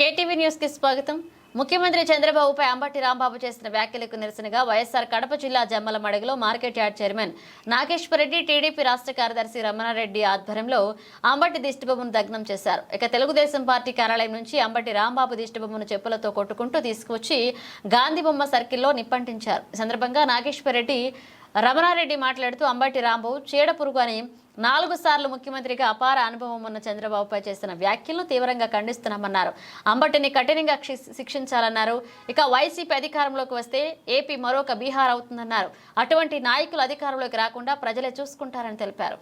KTV న్యూస్కి స్వాగతం. ముఖ్యమంత్రి చంద్రబాబుపై అంబటి రాంబాబు చేసిన వ్యాఖ్యలకు నిరసనగా వైఎస్ఆర్ కడప జిల్లా జమ్మల మడగలో market yard chairman Nageswara Reddy TDP రాష్ట్ర కార్యదర్శి రమణారెడ్డి ఆధ్వర్యంలో అంబటి దిష్టిబొమ్మను దగ్నం చేశారు. ఇక తెలుగుదేశం పార్టీ కార్యాలయం నుంచి అంబటి రాంబాబు దిష్టిబొమ్మను చెప్పులతో కొట్టుకుంటూ తీసుకువచ్చి గాంధీ బొమ్మ సర్కిల్లో నిప్పంటించారు. ఈ సందర్భంగా నాగేశ్వరరెడ్డి రమణారెడ్డి మాట్లాడుతూ అంబటి రాంబాబు చీడ పురుగు అని నాలుగు సార్లు ముఖ్యమంత్రిగా అపార అనుభవం ఉన్న చంద్రబాబుపై చేసిన వ్యాఖ్యలను తీవ్రంగా ఖండిస్తున్నామన్నారు. అంబటిని కఠినంగా శిక్షించాలన్నారు. ఇక వైసీపీ అధికారంలోకి వస్తే ఏపీ మరొక బీహార్ అవుతుందన్నారు. అటువంటి నాయకులు అధికారంలోకి రాకుండా ప్రజలే చూసుకుంటారని తెలిపారు.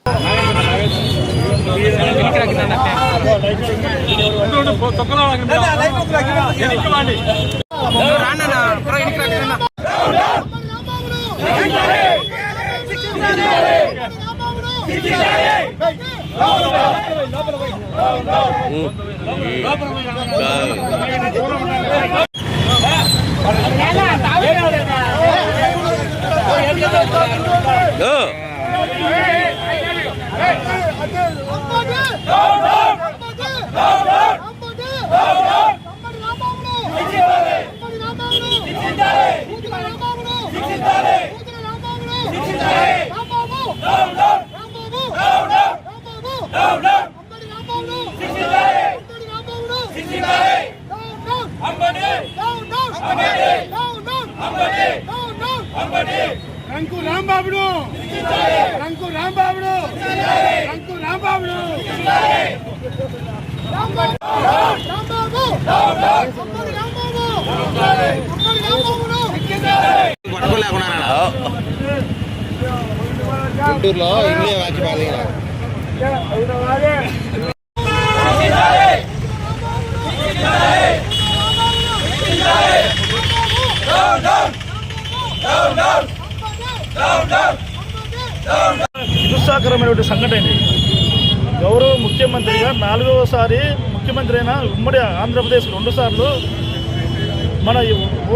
రంకు రాంబాబుడు రంకు రాంబాబుడు రంకు రాంబాబుడు రంకు రాంబాబుడు గుంటూరులో ఇండియా వాచి బాగా దుస్సాకరమైనటువంటి సంఘటన ఇది. గౌరవ ముఖ్యమంత్రిగా నాలుగవసారి ముఖ్యమంత్రి అయిన ఉమ్మడి ఆంధ్రప్రదేశ్ రెండు సార్లు మన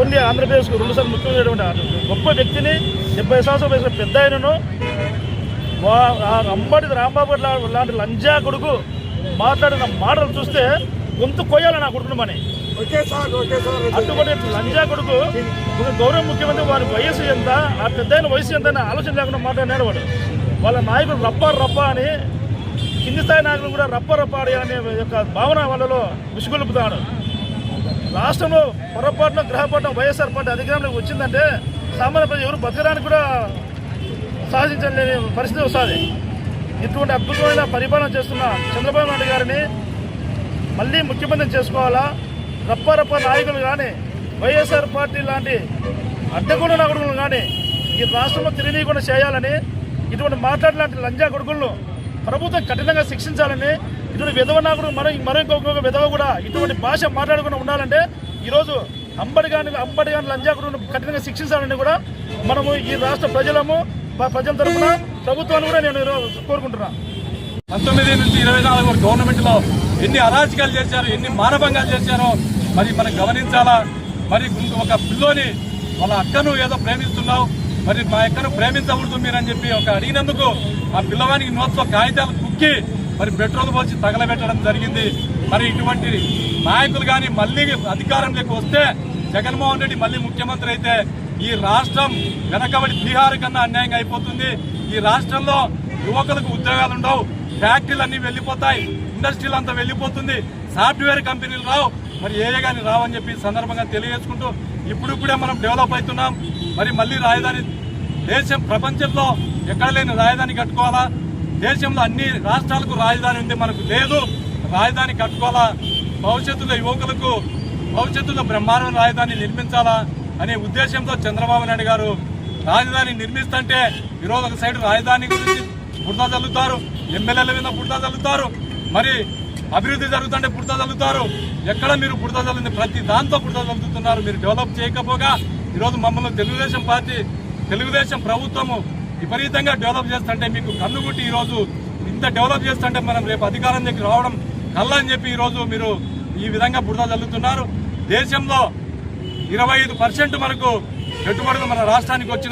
ఓన్లీ ఆంధ్రప్రదేశ్కు రెండుసార్లు ముఖ్యమంత్రి అయినటువంటి గొప్ప వ్యక్తిని డెబ్బై సంవత్సరాలు వయసులో పెద్ద ఆయనను అంబటి రాంబాబు లాంటి లంజా కొడుకు మాట్లాడిన మాటలు చూస్తే గొంతు కొయ్యాలి నా కొడుకును మని. అటువంటి లంజా కొడుకు గౌరవ ముఖ్యమంత్రి వారి వయసు ఎంత ఆ పెద్ద వయసు ఎంత అని ఆలోచన లేకుండా మాట్లాడినాడు వాడు. వాళ్ళ నాయకుడు రప్ప రప్ప అని కింది స్థాయి నాయకులు కూడా రప్ప రప్ప అని అనే యొక్క భావన వాళ్ళలో విసుగొలుపుతాడు. రాష్ట్రంలో పొరపాటున గ్రహపాటున వైఎస్ఆర్ పార్టీ అధికారంలోకి వచ్చిందంటే సామాన్య ప్రజలు ఎవరు బతకడానికి కూడా సాధించలేని పరిస్థితి వస్తుంది. ఇటువంటి అద్భుతమైన పరిపాలన చేస్తున్న చంద్రబాబు నాయుడు గారిని మళ్ళీ ముఖ్యమంత్రి చేసుకోవాలా? రప్ప రప్ప నాయకులు కానీ వైఎస్ఆర్ పార్టీ లాంటి అడ్డగొండ నాయకులు కానీ ఈ రాష్ట్రంలో తిరిగికుండా చేయాలని ఇటువంటి మాట్లాడిన లంజా కొడుకులను ప్రభుత్వం కఠినంగా శిక్షించాలని ఇటువంటి విధవ నాయకుడు మరో మరో ఇంకొక విధవ కూడా ఇటువంటి భాష మాట్లాడకుండా ఉండాలంటే ఈరోజు అంబడి కానీ అంబడి కానీ లంజా కొడుకును కఠినంగా శిక్షించాలని కూడా మనము ఈ రాష్ట్ర ప్రజలము మా ప్రజల తరఫున ప్రభుత్వాన్ని కూడా నేను కోరుకుంటున్నా. కోరుకుంటున్నాను పంతొమ్మిది నుంచి ఇరవై నాలుగు వరకు గవర్నమెంట్లో ఎన్ని అరాచకాలు చేశారు ఎన్ని మానభంగాలు చేశారో మరి మనం గమనించాలా? మరి ఒక పిల్లోని వాళ్ళ అక్కను ఏదో ప్రేమిస్తున్నావు మరి మా అక్కను ప్రేమించకూడదు మీరని చెప్పి ఒక అడిగినందుకు ఆ పిల్లవానికి నోట్తో కాగితాలు కుక్కి మరి పెట్రోల్ పోసి తగలబెట్టడం జరిగింది. మరి ఇటువంటి నాయకులు కానీ మళ్ళీ అధికారంలోకి వస్తే జగన్మోహన్ రెడ్డి మళ్ళీ ముఖ్యమంత్రి అయితే ఈ రాష్ట్రం వెనకబడి బీహార్ కన్నా అన్యాయంగా అయిపోతుంది. ఈ రాష్ట్రంలో యువకులకు ఉద్యోగాలు ఉండవు. ఫ్యాక్టరీలు అన్ని వెళ్ళిపోతాయి. ఇండస్ట్రీలు అంతా వెళ్ళిపోతుంది. సాఫ్ట్వేర్ కంపెనీలు రావు. మరి ఏ కానీ రావని చెప్పి సందర్భంగా తెలియజేసుకుంటూ ఇప్పుడు కూడా మనం డెవలప్ అవుతున్నాం. మరి మళ్ళీ రాజధాని దేశం ప్రపంచంలో ఎక్కడ లేని రాజధాని కట్టుకోవాలా? దేశంలో అన్ని రాష్ట్రాలకు రాజధాని ఉంది మనకు లేదు. రాజధాని కట్టుకోవాలా? భవిష్యత్తులో యువకులకు భవిష్యత్తులో బ్రహ్మాండ రాజధాని నిర్మించాలా? అనే ఉద్దేశంతో చంద్రబాబు నాయుడు గారు రాజధాని నిర్మిస్తుంటే ఈరోజు ఒక సైడ్ రాజధాని గురించి బురద చల్లుతారు ఎమ్మెల్యేల మీద బురద చల్లుతారు మరి అభివృద్ధి జరుగుతుంటే బురద చల్లుతారు ఎక్కడ మీరు బురద చల్లింది ప్రతి దాంతో బురద చల్లుతున్నారు మీరు డెవలప్ చేయకపోగా ఈరోజు మమ్మల్ని తెలుగుదేశం పార్టీ తెలుగుదేశం ప్రభుత్వము విపరీతంగా డెవలప్ చేస్తుంటే మీకు కన్నుగుట్టి ఈరోజు ఇంత డెవలప్ చేస్తుంటే మనం రేపు అధికారం దగ్గర రావడం కల్లా అని చెప్పి ఈరోజు మీరు ఈ విధంగా బురద చల్లుతున్నారు దేశంలో ఇరవై ఐదు పర్సెంట్ మనకు పెట్టుబడులు మన రాష్ట్రానికి వచ్చిన